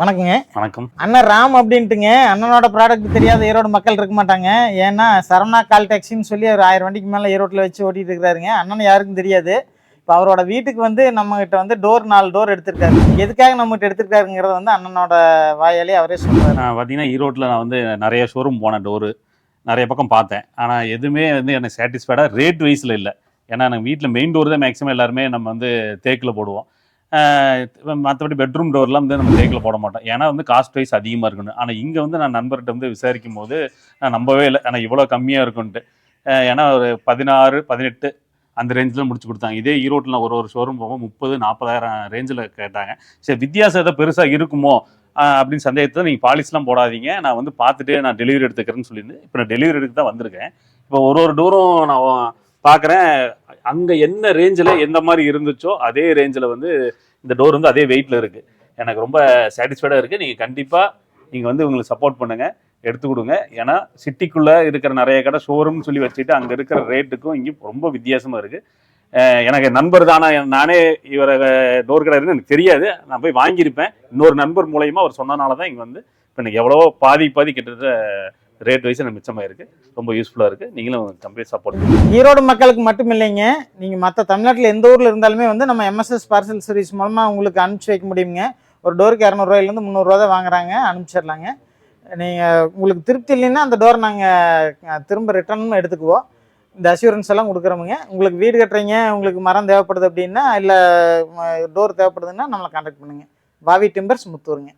வணக்கங்க. வணக்கம். அண்ணன் ராம் அப்படின்ட்டுங்க. அண்ணனோட ப்ராடக்ட் தெரியாத ஈரோடு மக்கள் இருக்க மாட்டாங்க. ஏன்னா சரவணா கால் டாக்ஸின்னு சொல்லி ஒரு ஆயிரம் வண்டிக்கு மேலே ஈரோட்டில் வச்சு ஓட்டிட்டு இருக்கிறாருங்க அண்ணன் யாருக்கும் தெரியாது. இப்போ அவரோட வீட்டுக்கு வந்து நம்ம கிட்ட வந்து டோர் நாலு டோர் எடுத்திருக்காரு. எதுக்காக நம்ம கிட்ட எடுத்திருக்காருங்கிறத வந்து அண்ணனோட வாயாலே அவரே சொல்றாரு. நான் பார்த்தீங்கன்னா ஈரோட்டில் நான் வந்து நிறைய ஷோரூம் போனேன் டோரு நிறைய பக்கம் பார்த்தேன். ஆனால் எதுவுமே வந்து எனக்கு சாட்டிஸ்ஃபைடாக ரேட் வைஸில் இல்லை. ஏன்னா எனக்கு வீட்டில் மெயின் டோர் தான் மேக்ஸிமம் எல்லாருமே நம்ம வந்து தேக்கில் போடுவோம். மற்றபடி பெட்ரூம் டோர்லாம் வந்து நம்ம தேக்கில் போட மாட்டோம். ஏன்னா வந்து காஸ்ட் வைஸ் அதிகமாக இருக்கணும் ஆனால் இங்கே வந்து நான் நண்பர்கிட்ட வந்து விசாரிக்கும் போது நான் நம்பவே இல்லை. ஆனால் இவ்வளோ கம்மியாக இருக்குன்ட்டு. ஏன்னா ஒரு பதினாறு பதினெட்டு அந்த ரேஞ்சில் முடிச்சு கொடுத்தாங்க. இதே ஈரோட்டில் ஒரு ஒரு ஷோரூம் போகும் முப்பது நாற்பதாயிரம் ரேஞ்சில் கேட்டாங்க. சரி வித்தியாசம் ஏதோ பெருசாக இருக்குமோ அப்படின்னு சந்தேகத்தை நீங்கள் பாலிஸ்லாம் போடாதீங்க. நான் வந்து பார்த்துட்டு நான் டெலிவரி எடுத்துக்கிறேன்னு சொல்லியிருந்து இப்போ நான் டெலிவரி எடுத்து தான் வந்திருக்கேன். இப்போ ஒரு ஒரு டோரும் நான் பார்க்குறேன் அங்கே என்ன ரேஞ்சில் எந்த மாதிரி இருந்துச்சோ அதே ரேஞ்சில் வந்து இந்த டோர் வந்து அதே வெயிட்டில் இருக்குது எனக்கு ரொம்ப சாட்டிஸ்ஃபைடாக இருக்குது நீங்கள் கண்டிப்பாக நீங்கள் வந்து உங்களுக்கு சப்போர்ட் பண்ணுங்கள் எடுத்து கொடுங்க. ஏன்னா சிட்டிக்குள்ளே இருக்கிற நிறைய கடை ஷோரூம்னு சொல்லி வச்சுட்டு அங்கே இருக்கிற ரேட்டுக்கும் இங்கேயும் ரொம்ப வித்தியாசமாக இருக்குது எனக்கு நண்பர் தானே. நானே இவரை டோர் கடை எனக்கு தெரியாது. நான் போய் வாங்கியிருப்பேன். இன்னொரு நண்பர் மூலயமா அவர் சொன்னனால தான் இங்கே வந்து இப்போ எனக்கு எவ்வளவோ பாதி பாதி கிட்டத்தட்ட ரேட் வைஸ் எனக்கு மிச்சமாக இருக்குது ரொம்ப யூஸ்ஃபுல்லாக இருக்குது நீங்களும் கம்ப்ளீட் சப்போர்ட் ஈரோடு மக்களுக்கு மட்டும் இல்லைங்க. நீங்கள் மற்ற தமிழ்நாட்டில் எந்த ஊரில் இருந்தாலுமே வந்து நம்ம எம்எஸ்எஸ் பார்சல் சர்வீஸ் மூலமாக உங்களுக்கு அனுப்பிச்சி வைக்க முடியுங்க. ஒரு டோருக்கு இரநூறுவாயிலேருந்து முந்நூறுரூவா தான் வாங்குறாங்க. அனுப்பிச்சிடலாங்க. நீங்கள் உங்களுக்கு திருப்தி இல்லைன்னா அந்த டோர் நாங்கள் திரும்ப ரிட்டர்னும் எடுத்துக்குவோம். இந்த அஷூரன்ஸ் எல்லாம் கொடுக்குறோமுங்க உங்களுக்கு வீடு கட்டுறீங்க உங்களுக்கு மரம் தேவைப்படுது அப்படின்னா இல்லை டோர் தேவைப்படுதுன்னா நம்மளை கான்டாக்ட் பண்ணுங்கள் பாவி டிம்பர்ஸ் முத்தூருங்க.